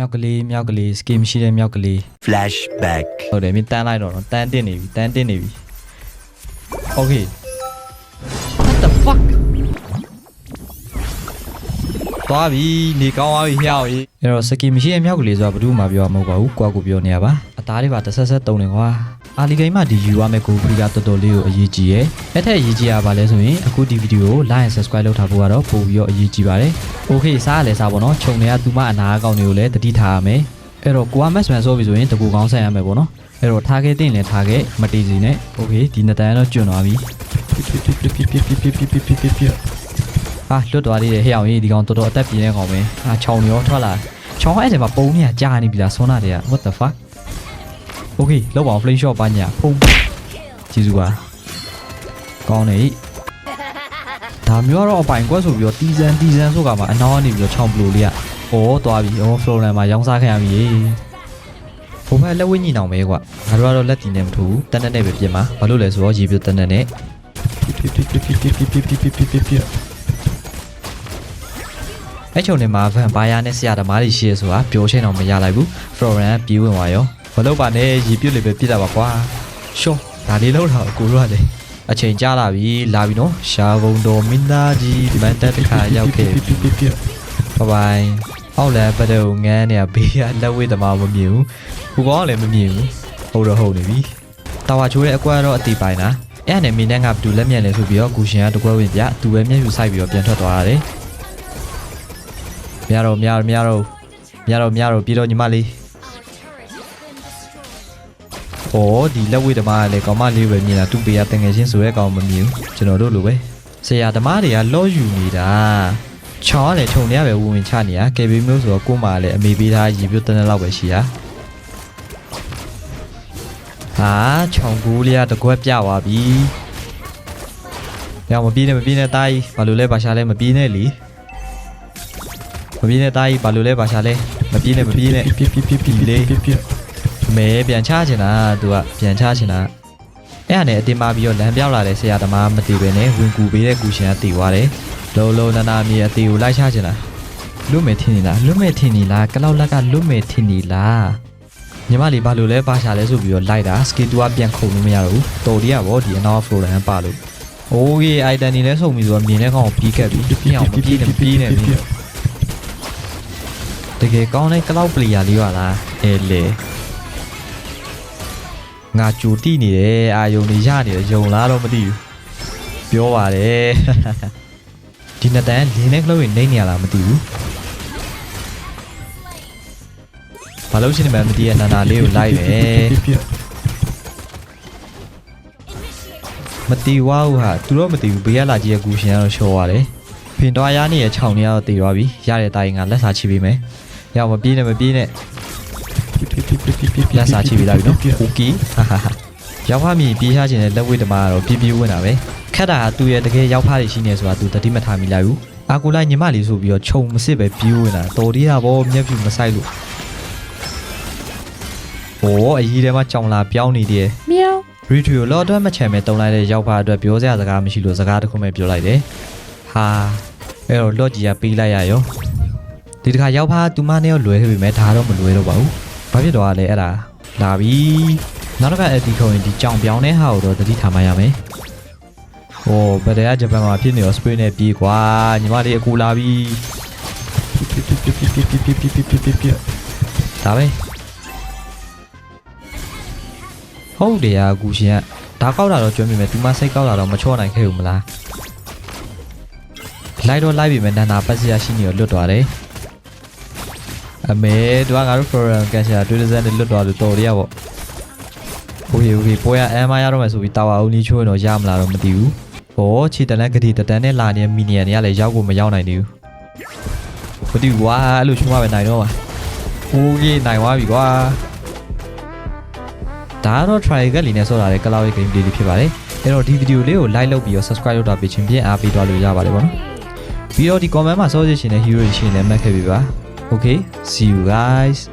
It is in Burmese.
မြောက်ကလေးမြောက်ကလေး skin မရှိတဲ့မြောက်ကလေး Flashback. ဟုတ်တယ်မင်းတန်းလိုက်တော့နော်တန်းတင်နေပြီတန်းတင်နေပြီ Okay What the fuck သွားပြီနေကောင်းသွားပြီဟျောက်ကြီးအဲ့တော့စကီမရှိရဲ့မြောက်ကလေးဆိုတာဘာလို့မှပြောမှာမဟုတ်ပါဘူးကိုကကိုပြောနေရပါအသားတွေပါတစ်ဆက်ဆက်တုံနေကွာ အာလီဂိမ်းမှာဒီယူရမယ့်ကိုဖရီကတော်တော်လေးကိုအရေးကြီးရဲ့အဲ့ထက်အရေးကြီးရပါလဲဆိုရင်အခုဒီဗီဒီယိုကို like and subscribe လုပ်ထားဖို့ကတော့ပို့ပြီးတော့အရေးကြီးပါတယ် Okay စားရလဲစားပါတော့ခြုံတွေကသူမအနာအကောင်တွေကိုလည်းတတိထားရမယ်အဲ့တော့ကိုကမက်စမန်ဆိုပြီဆိုရင်တကူကောင်းဆက်ရမယ်ပေါ့နော်အဲ့တော့ထားခဲ့တင်လဲထားခဲ့မတီးစီနဲ့ Okay ဒီနှစ်တန်းတော့ကျွန်းသွားပြီဟာလွတ်သွားသေးတယ်ဟဲ့အောင်ကြီးဒီကောင်တော်တော်အသက်ပြင်းတဲ့ကောင်ပဲအာခြောင်ရောထွက်လာခြောင်အဲ့ထဲမှာပုံနေရကြာနေပြီလားဆွမ်းနာတွေက What the fuck Okay လောက်ပါအောင် flame shot ပါညာဖုံးကျေးဇူးပါကောင်းနေပြီဒါမျိုးကတော့အပိုင်ကွက်ဆိုပြီးတော့တီဇန်တီဇန်ဆိုကမှအနောက်ကနေပြီးတော့ခြောင်ပလိုလေးอ่ะဩသွားပြီဩ Florence မှာရောင်းစားခဲ့ရပြီဘုံဘက်လက်ဝဲညီနောင်ပဲကွာငါတို့ကတော့လက်တီနဲ့မထူဘူးတန်းတန်းနဲ့ပဲပြင်မှာဘာလို့လဲဆိုတော့ရေပြတန်းတန်းနဲ့အဲ့ချုံနေမှာဗန်ပါယာနဲ့ဆရာသမားတွေရှိရဆိုတာပြောချင်းတော့မရလိုက်ဘူး Florence ပြေးဝင်သွားရော မလုပ်ပါနဲ့ရေပြလေးပဲပြစ်တာပါကွာရှော့ဒါလေးလောက်တော့ကိုတို့ကလေအချိန်ကြာလာပြီလာပြီနော်ရှာဘုံတော်မင်းသားကြီးမန်တက်တခါရောက်ခဲ့ပြီဘိုင်ဘိုင်အောက်လည်းပဒုံငန်းနေဘေးကလက်ဝဲသမားမမြင်ဘူးကိုကောကလည်းမမြင်ဘူးဟုတ်တော့ဟုတ်နေပြီတာဝါချိုးတဲ့အကွက်တော့အတီပိုင်တာအဲ့ဒါနဲ့မင်းနဲ့ကဘသူလက်မြက်လဲဆိုပြီးတော့ကူရှင်ကတကွက်ဝင်ပြသူပဲမျက်ယူဆိုင်ပြီးတော့ပြန်ထွက်သွားရတယ်မရတော့မရတော့မရတော့မရတော့မရတော့ပြီးတော့ညီမလေး။ အော်ဒီလက်ဝဲဓမ္မကလည်းကောင်မလေးပဲမြင်တာသူ့ပေရတငယ်ချင်းဆိုရဲကောင်မမြင်ဘူးကျွန်တော်တို့လိုပဲ။ဆရာဓမ္မတွေကလော့ယူနေတာ။ချောင်းကလည်းခြုံနေရပဲဝင်ဝင်ချနေရ။ကယ်ဘေးမျိုးဆိုတော့ကို့မှာလည်းအမေပေးထားရေပြုတ်တဲ့လောက်ပဲရှိရ။ဟာခြုံကူးလေးကတကွက်ပြသွားပြီ။ရောင်မပြေးနဲ့မပြေးနဲ့တားကြီးဘာလို့လဲဘာရှာလဲမပြေးနဲ့လीမပြေးနဲ့တားကြီးဘာလို့လဲဘာရှာလဲမပြေးနဲ့မပြေးနဲ့ပြပြပြပြလေး မဲပြန်ချချင်တာသူကပြန်ချချင်တာအဲ့ဒါနဲ့အတင်မာပြီးတော့လမ်းပြောက်လာတဲ့ဆရာသမားမတည်ပဲနဲ့ဝင်ကူပေးတဲ့ကူရှင်ကတည်သွားတယ်လောလောနာနာမြေအတီကိုလိုက်ချချင်တာလွတ်မယ်ထင်နေလားလွတ်မယ်ထင်နေလားကလောက်လက်ကလွတ်မယ်ထင်နေလားညီမလေးဘာလို့လဲပါရှာလဲဆိုပြီးတော့လိုက်တာစကီတူကပြန်ခုံလို့မရတော့ဘူးတော်ဒီကဗောဒီအနောက်ဖလိုရန်ပါလို့โอเคအိုက်တန်နေလဲဆုံပြီးဆိုတော့မြင်တဲ့ကောင်ကိုပြီးခဲ့ပြီပြင်းအောင်မပြီးနဲ့ပြီးနဲ့ပြီးတကယ်ကောင်းတဲ့ကလောက်ပလီယာလေးပါလားအဲလေ ငါကြိုတိနေတယ်အာယုံနေရနေတယ်ယုံလားတော့မသိဘူးပြောပါတယ်ဒီနှစ်တန်းလင်းနဲ့ကလို့နေနေရလားမသိဘူးဘာလို့ရှိနေမှမသိရနာနာလေးကိုလိုက်ပဲမတီဝါဘူးဟာသူတော့မတီဘူးဘေးကလာကြီးရဲ့ကူရှင်ကတော့ရှော်ရတယ်ဖင်တော်ရနေရဲ့ခြောင်နေကတော့တည်သွားပြီရတဲ့တိုင်းကလက်စာချိပေးမယ်ရအောင်မပြေးနဲ့မပြေးနဲ့ လက်စာချိပေးလာပြီနော်โอเคဟာဟာဟာရောက်ဖားမြည်ပြေးချခြင်းတဲ့လက်ဝဲဓမ္မကတော့ပြပြဝင်တာပဲခက်တာကသူ့ရဲ့တကယ်ရောက်ဖားတွေရှိနေဆိုတာသူတတိမထားမိလိုက်ဘူးအာကိုလိုက်ညီမလေးဆိုပြီးတော့ခြုံမစစ်ပဲပြေးဝင်တာတော်သေးတာဗောမျက်ဖြူမဆိုင်လို့ဟောအကြီးထဲမှာကြောင်လာပြောင်းနေတယ်မြောင်းရီထရီကိုလော်အတွက်မချန်မဲ့တုံလိုက်တဲ့ရောက်ဖားအတွက်ပြောစရာစကားမရှိလို့စကားတစ်ခုပဲပြောလိုက်တယ်ဟာအဲ့တော့လော့ကြီးကပေးလိုက်ရရောဒီတစ်ခါရောက်ဖားသူမနဲ့ရောလွဲခဲ့ပြီမဲ့ဒါတော့မလွဲတော့ပါဘူး ဘာဖြစ်သွားလဲအဲ့ဒါလာပြီနောက်တစ်ခါအဲ့ဒီခုံရင်ဒီကြောင်ပြောင်းတဲ့ဟာကိုတော့တတိထားမှရမယ်ဟိုဗဒဲကဂျပန်မှာဖြစ်နေရောစပိန်နဲ့ပြေးကွာညီမလေးအကူလာပြီဒါပဲဟုတ်တယ်အကူရှင်ကဒါကောက်တာတော့ကျွမ်းမိမယ်သူမစိတ်ကောက်တာတော့မချော့နိုင်ခဲ့ဘူးမလားလိုက်တော့လိုက်ပြီမယ်နာနာပတ်စရာရှိနေရောလွတ်သွားတယ် အမေသူကငါတို့ forum ကန်ရှာတွေ့တဲ့စက်နဲ့လွတ်သွားလို့တော်ရရပေါ့โอเคโอเคပွဲရအမ်မရတော့မယ်ဆိုပြီးတာဝါဦးနီးချိုးရင်တော့ရမလားတော့မသိဘူးဟောခြေတလန်းဂတိတတန်းနဲ့လာနေတဲ့မီနီယံတွေကလည်းရောက်ကိုမရောက်နိုင်သေးဘူးမသိဘူးကွာအဲ့လိုချိုးမှပဲနိုင်တော့ပါโอเคနိုင်သွားပြီကွာဒါကတော့ try ကလေးနဲ့ဆော့တာတဲ့ cloud game လေးဖြစ်ပါတယ်အဲ့တော့ဒီဗီဒီယိုလေးကို like လုပ်ပြီးတော့ subscribe လုပ်တာပြချင်းပြင်အားပေးသွားလို့ရပါတယ်ပေါ့နော်ပြီးတော့ဒီ comment မှာဆော့ရရှင်တဲ့ hero ရှင်လည်းမှတ်ခဲ့ပြီပါ Okay, see you guys.